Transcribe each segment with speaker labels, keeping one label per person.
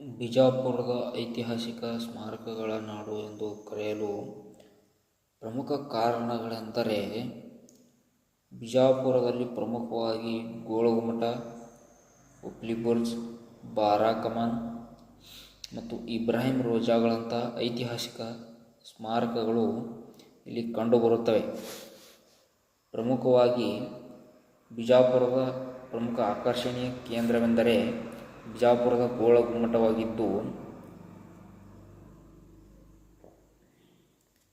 Speaker 1: ಬಿಜಾಪುರದ ಐತಿಹಾಸಿಕ ಸ್ಮಾರಕಗಳ ನಾಡು ಎಂದು ಕರೆಯಲು ಪ್ರಮುಖ ಕಾರಣಗಳೆಂದರೆ ಬಿಜಾಪುರದಲ್ಲಿ ಪ್ರಮುಖವಾಗಿ ಗೋಳಗುಮಠ ಹುಬ್ಲಿ ಬುರ್ಜ್ ಬಾರಾ ಕಮಾನ್ ಮತ್ತು ಇಬ್ರಾಹಿಂ ರೋಜಾಗಳಂಥ ಐತಿಹಾಸಿಕ ಸ್ಮಾರಕಗಳು ಇಲ್ಲಿ ಕಂಡುಬರುತ್ತವೆ. ಪ್ರಮುಖವಾಗಿ ಬಿಜಾಪುರದ ಪ್ರಮುಖ ಆಕರ್ಷಣೀಯ ಕೇಂದ್ರವೆಂದರೆ ಬಿಜಾಪುರದ ಗೋಳಗುಮ್ಮಟವಾಗಿದ್ದು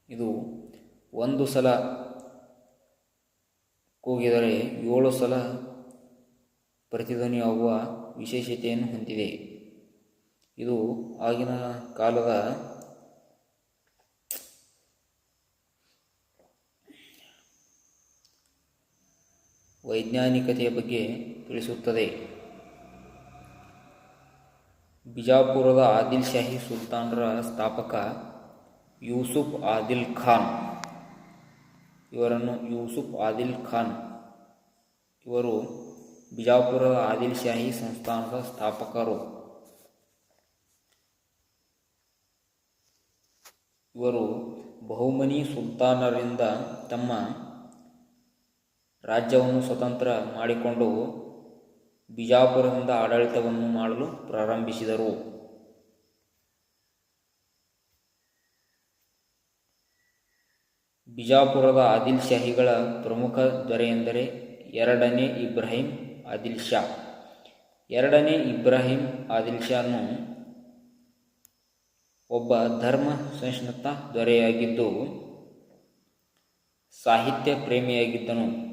Speaker 1: ಇದು ಒಂದು ಸಲ ಕೂಗಿದರೆ ಏಳು ಸಲ ಪ್ರತಿಧ್ವನಿಯಾಗುವ ವಿಶೇಷತೆಯನ್ನು ಹೊಂದಿದೆ. ಇದು ಆಗಿನ ಕಾಲದ ವೈಜ್ಞಾನಿಕತೆಯ ಬಗ್ಗೆ ತಿಳಿಸುತ್ತದೆ. ಬಿಜಾಪುರದ ಆದಿಲ್ ಶಾಹಿ ಸುಲ್ತಾನರ ಸ್ಥಾಪಕ ಯೂಸುಫ್ ಆದಿಲ್ ಖಾನ್. ಇವರನ್ನು ಯೂಸುಫ್ ಆದಿಲ್ ಖಾನ್. ಇವರು ಬಿಜಾಪುರದ ಆದಿಲ್ ಶಾಹಿ ಸಂಸ್ಥಾನದ ಸ್ಥಾಪಕರು. ಇವರು ಬಹುಮನಿ ಸುಲ್ತಾನರಿಂದ ತಮ್ಮ ರಾಜ್ಯವನ್ನು ಸ್ವತಂತ್ರ ಮಾಡಿಕೊಂಡು ಬಿಜಾಪುರದಿಂದ ಆಡಳಿತವನ್ನು ಮಾಡಲು ಪ್ರಾರಂಭಿಸಿದರು. ಬಿಜಾಪುರದ ಆದಿಲ್ ಶಾಹಿಗಳ ಪ್ರಮುಖ ದೊರೆಯೆಂದರೆ ಎರಡನೇ ಇಬ್ರಾಹಿಂ ಆದಿಲ್ ಶಾ. ಎರಡನೇ ಇಬ್ರಾಹಿಂ ಆದಿಲ್ ಶಾನು ಒಬ್ಬ ಧರ್ಮ ಸಹಿಷ್ಣುತ ದೊರೆಯಾಗಿದ್ದು, ಸಾಹಿತ್ಯ ಪ್ರೇಮಿಯಾಗಿದ್ದನು.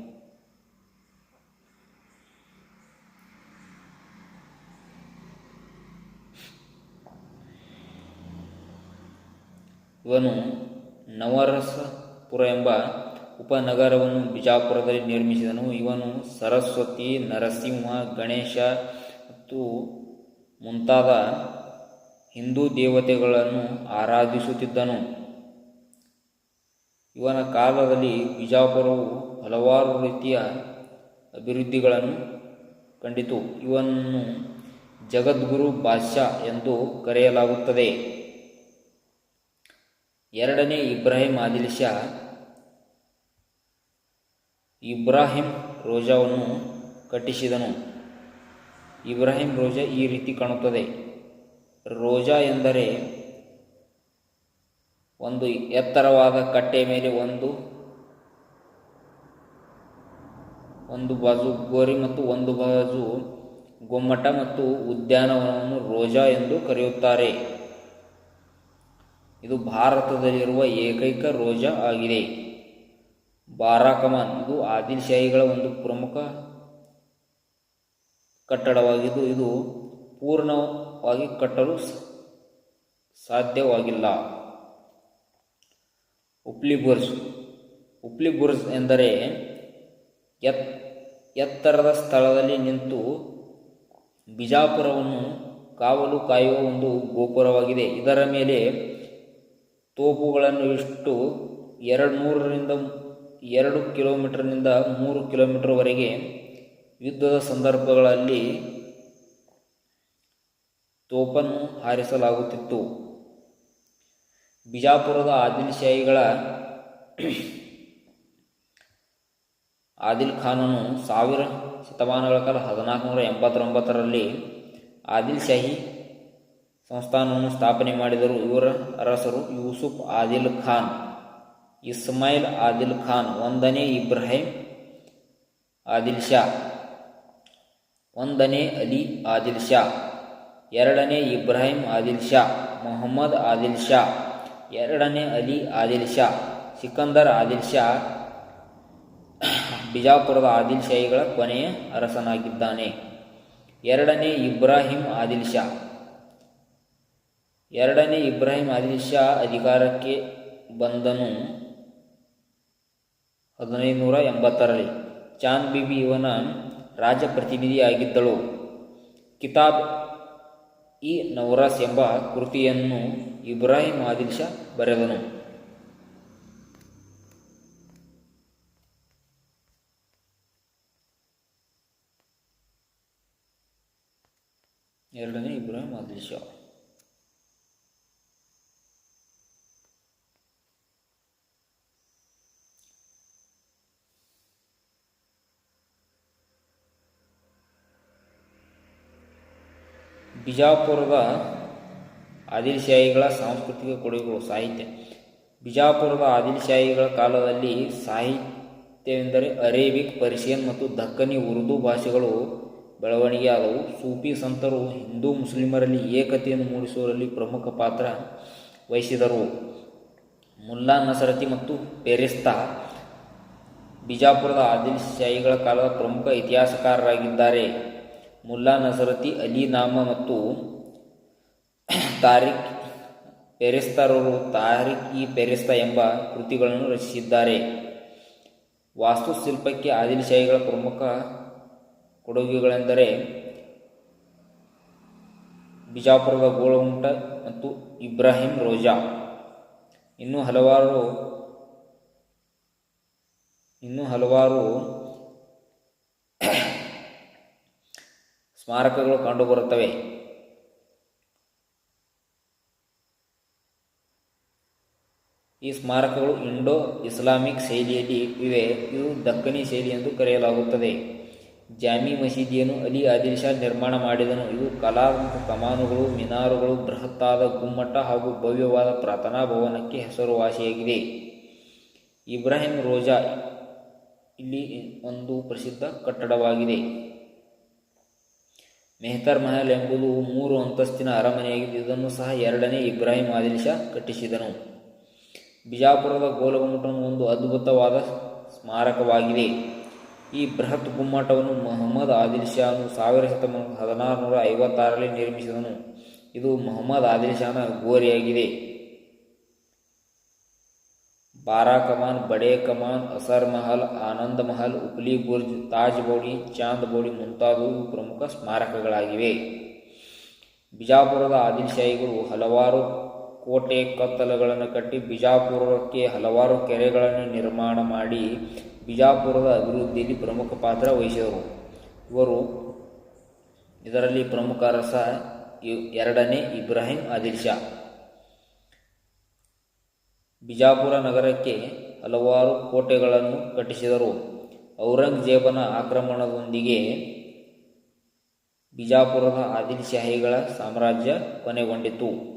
Speaker 1: ಇವನು ನವರಸಪುರ ಎಂಬ ಉಪನಗರವನ್ನು ಬಿಜಾಪುರದಲ್ಲಿ ನಿರ್ಮಿಸಿದನು. ಇವನು ಸರಸ್ವತಿ, ನರಸಿಂಹ, ಗಣೇಶ ಮತ್ತು ಮುಂತಾದ ಹಿಂದೂ ದೇವತೆಗಳನ್ನು ಆರಾಧಿಸುತ್ತಿದ್ದನು. ಇವನ ಕಾಲದಲ್ಲಿ ಬಿಜಾಪುರವು ಹಲವಾರು ರೀತಿಯ ಅಭಿವೃದ್ಧಿಗಳನ್ನು ಕಂಡಿತು. ಇವನನ್ನು ಜಗದ್ಗುರು ಬಾದ್ಶಾ ಎಂದು ಕರೆಯಲಾಗುತ್ತದೆ. ಎರಡನೇ ಇಬ್ರಾಹಿಂ ಆದಿಲ್ ಶಾ ಇಬ್ರಾಹಿಂ ರೋಜಾವನ್ನು ಕಟ್ಟಿಸಿದನು. ಇಬ್ರಾಹಿಂ ರೋಜಾ ಈ ರೀತಿ ಕಾಣುತ್ತದೆ. ರೋಜಾ ಎಂದರೆ ಒಂದು ಎತ್ತರವಾದ ಕಟ್ಟೆಯ ಮೇಲೆ ಒಂದು ಒಂದು ಬಾಜು ಗೋರಿ ಮತ್ತು ಒಂದು ಬಾಜು ಗೊಮ್ಮಟ ಮತ್ತು ಉದ್ಯಾನವನವನ್ನು ರೋಜಾ ಎಂದು ಕರೆಯುತ್ತಾರೆ. ಇದು ಭಾರತದಲ್ಲಿರುವ ಏಕೈಕ ರೋಜಾ ಆಗಿದೆ. ಬಾರಾಕಮಾನ್, ಇದು ಆದಿಲ್ ಶಾಹಿಗಳ ಒಂದು ಪ್ರಮುಖ ಕಟ್ಟಡವಾಗಿದ್ದು, ಇದು ಪೂರ್ಣವಾಗಿ ಕಟ್ಟಲು ಸಾಧ್ಯವಾಗಿಲ್ಲ. ಉಪ್ಲಿ ಬುರ್ಜ್ ಉಪ್ಲಿ ಬುರ್ಜ್ ಎಂದರೆ ಎತ್, ಎತ್ತರದ ಸ್ಥಳದಲ್ಲಿ ನಿಂತು ಬಿಜಾಪುರವನ್ನು ಕಾವಲು ಕಾಯುವ ಒಂದು ಗೋಪುರವಾಗಿದೆ. ಇದರ ಮೇಲೆ ತೋಪುಗಳನ್ನು ಇಷ್ಟು ಎರಡು ಮೂರರಿಂದ ಎರಡು ಕಿಲೋಮೀಟರ್ನಿಂದ ಮೂರು ಕಿಲೋಮೀಟರ್ವರೆಗೆ ಯುದ್ಧದ ಸಂದರ್ಭಗಳಲ್ಲಿ ತೋಪನ್ನು ಹಾರಿಸಲಾಗುತ್ತಿತ್ತು. ಬಿಜಾಪುರದ ಆದಿಲ್ ಶಾಹಿಗಳ ಆದಿಲ್ ಖಾನನು ಸಾವಿರ ಶತಮಾನಗಳ ಕಾಲ ಹದಿನಾಲ್ಕುನೂರ ಎಂಬತ್ತೊಂಬತ್ತರಲ್ಲಿ ಆದಿಲ್ ಶಾಹಿ ಸಂಸ್ಥಾನವನ್ನು ಸ್ಥಾಪನೆ ಮಾಡಿದರು. ಇವರ ಅರಸರು ಯೂಸುಫ್ ಆದಿಲ್ ಖಾನ್, ಇಸ್ಮಾಯಿಲ್ ಆದಿಲ್ ಖಾನ್, ಒಂದನೇ ಇಬ್ರಾಹಿಂ ಆದಿಲ್ ಶಾ, ಒಂದನೇ ಅಲಿ ಆದಿಲ್ ಶಾ, ಎರಡನೇ ಇಬ್ರಾಹಿಂ ಆದಿಲ್ ಶಾ, ಮೊಹಮ್ಮದ್ ಆದಿಲ್ ಶಾ, ಎರಡನೇ ಅಲಿ ಆದಿಲ್ ಶಾ, ಸಿಕಂದರ್ ಆದಿಲ್ ಶಾ, ಬಿಜಾಪುರದ ಆದಿಲ್ ಶಾಹಿಗಳ ಕೊನೆಯ ಅರಸನಾಗಿದ್ದಾನೆ. ಎರಡನೇ ಇಬ್ರಾಹಿಂ ಆದಿಲ್ ಶಾ. ಎರಡನೇ ಇಬ್ರಾಹಿಂ ಅಲಿ ಅಧಿಕಾರಕ್ಕೆ ಬಂದನು. ಹದಿನೈದು ನೂರ ಎಂಬತ್ತರಲ್ಲಿ ಚಾಂದ್ ಬಿಬಿ ಇವನ ರಾಜಪ್ರತಿನಿಧಿಯಾಗಿದ್ದಳು. ಕಿತಾಬ್ ಇ ನವರಾಸ್ ಎಂಬ ಕೃತಿಯನ್ನು ಇಬ್ರಾಹಿಂ ಆದಿಲ್ ಶಾ ಬರೆದನು. ಎರಡನೇ ಇಬ್ರಾಹಿಂ ಆದಿಲ್ ಶಾ ಬಿಜಾಪುರದ ಆದಿಲ್ಶಾಹಿಗಳ ಸಾಂಸ್ಕೃತಿಕ ಕೊಡುಗೆಗಳು ಸಾಹಿತ್ಯ. ಬಿಜಾಪುರದ ಆದಿಲ್ಶಾಹಿಗಳ ಕಾಲದಲ್ಲಿ ಸಾಹಿತ್ಯವೆಂದರೆ ಅರೇಬಿಕ್, ಪರ್ಷಿಯನ್ ಮತ್ತು ದಕ್ಕನಿ ಉರ್ದು ಭಾಷೆಗಳು ಬೆಳವಣಿಗೆಯಾದವು. ಸೂಫಿ ಸಂತರು ಹಿಂದೂ ಮುಸ್ಲಿಮರಲ್ಲಿ ಏಕತೆಯನ್ನು ಮೂಡಿಸುವರಲ್ಲಿ ಪ್ರಮುಖ ಪಾತ್ರ ವಹಿಸಿದರು. ಮುಲ್ಲಾ ನಸರತಿ ಮತ್ತು ಪೆರಿಸ್ತಾ ಬಿಜಾಪುರದ ಆದಿಲ್ಶಾಹಿಗಳ ಕಾಲದ ಪ್ರಮುಖ ಇತಿಹಾಸಕಾರರಾಗಿದ್ದಾರೆ. ಮುಲ್ಲಾ ನಸರತಿ ಅಲಿ ನಾಮ ಮತ್ತು ತಾರಿಕ್ ಪೆರಿಸ್ತಾರವರು ತಾರಿಕ್ ಇ ಪೆರಿಸ್ತಾ ಎಂಬ ಕೃತಿಗಳನ್ನು ರಚಿಸಿದ್ದಾರೆ. ವಾಸ್ತುಶಿಲ್ಪಕ್ಕೆ ಆದಿಲ್ಶಾಹಿಗಳ ಪ್ರಮುಖ ಕೊಡುಗೆಗಳೆಂದರೆ ಬಿಜಾಪುರದ ಗೋಳಗುಂಟ ಮತ್ತು ಇಬ್ರಾಹಿಂ ರೋಜಾ. ಇನ್ನೂ ಹಲವಾರು ಇನ್ನೂ ಹಲವಾರು ಸ್ಮಾರಕಗಳು ಕಂಡುಬರುತ್ತವೆ. ಈ ಸ್ಮಾರಕಗಳು ಇಂಡೋ ಇಸ್ಲಾಮಿಕ್ ಶೈಲಿಯಲ್ಲಿ ಇವೆ. ಇದು ದಕ್ಕನಿ ಶೈಲಿ ಎಂದು ಕರೆಯಲಾಗುತ್ತದೆ. ಜಾಮಿ ಮಸೀದಿಯನ್ನು ಅಲಿ ಆದಿಲ್ ಶಾ ನಿರ್ಮಾಣ ಮಾಡಿದನು. ಇದು ಕಲಾತ್ಮಕ ಕಮಾನುಗಳು, ಮಿನಾರುಗಳು, ಬೃಹತ್ತಾದ ಗುಮ್ಮಟ ಹಾಗೂ ಭವ್ಯವಾದ ಪ್ರಾರ್ಥನಾ ಭವನಕ್ಕೆ ಹೆಸರುವಾಸಿಯಾಗಿದೆ ಇಬ್ರಾಹಿಂ ರೋಜಾ ಇಲ್ಲಿ ಒಂದು ಪ್ರಸಿದ್ಧ ಕಟ್ಟಡವಾಗಿದೆ. ಮೆಹ್ತರ್ ಮಹಲ್ ಎಂಬುದು ಮೂರು ಅಂತಸ್ತಿನ ಅರಮನೆಯಾಗಿದ್ದು ಇದನ್ನು ಸಹ ಎರಡನೇ ಇಬ್ರಾಹಿಂ ಆದಿಲ್ ಶಾ ಕಟ್ಟಿಸಿದನು. ಬಿಜಾಪುರದ ಗೋಲಗುಮ್ಮಟನು ಒಂದು ಅದ್ಭುತವಾದ ಸ್ಮಾರಕವಾಗಿದೆ. ಈ ಬೃಹತ್ ಗುಮ್ಮಟವನ್ನು ಮೊಹಮ್ಮದ್ ಆದಿಲ್ ಶಾನು ಸಾವಿರ ಶತಮಾನ ಹದಿನಾರು ನೂರ ಐವತ್ತಾರರಲ್ಲಿ ನಿರ್ಮಿಸಿದನು. ಇದು ಮೊಹಮ್ಮದ್ ಆದಿಲ್ ಶಾನ ಗೋರಿಯಾಗಿದೆ. ಬಾರಾ ಕಮಾನ್ ಬಡೆ ಕಮಾನ್ ಅಸರ್ ಮಹಲ್ ಆನಂದ್ ಮಹಲ್ ಉಪ್ಲಿ ಬುರ್ಜ್ ತಾಜ್ ಬೋಡಿ ಚಾಂದ್ ಬೋಡಿ ಮುಂತಾದವು ಪ್ರಮುಖ ಸ್ಮಾರಕಗಳಾಗಿವೆ. ಬಿಜಾಪುರದ ಆದಿಲ್ಶಾಹಿಗಳು ಹಲವಾರು ಕೋಟೆ ಕತ್ತಲಗಳನ್ನು ಕಟ್ಟಿ ಬಿಜಾಪುರಕ್ಕೆ ಹಲವಾರು ಕೆರೆಗಳನ್ನು ನಿರ್ಮಾಣ ಮಾಡಿ ಬಿಜಾಪುರದ ಅಭಿವೃದ್ಧಿಯಲ್ಲಿ ಪ್ರಮುಖ ಪಾತ್ರ ವಹಿಸಿದರು. ಇವರು ಇದರಲ್ಲಿ ಪ್ರಮುಖ ರಸ ಎರಡನೇ ಇಬ್ರಾಹಿಂ ಆದಿಲ್ ಶಾ ಬಿಜಾಪುರ ನಗರಕ್ಕೆ ಹಲವಾರು ಕೋಟೆಗಳನ್ನು ಕಟ್ಟಿಸಿದರು. ಔರಂಗಜೇಬನ ಆಕ್ರಮಣದೊಂದಿಗೆ ಬಿಜಾಪುರದ ಆದಿಲ್ ಶಾಹಿಗಳ ಸಾಮ್ರಾಜ್ಯ ಕೊನೆಗೊಂಡಿತು.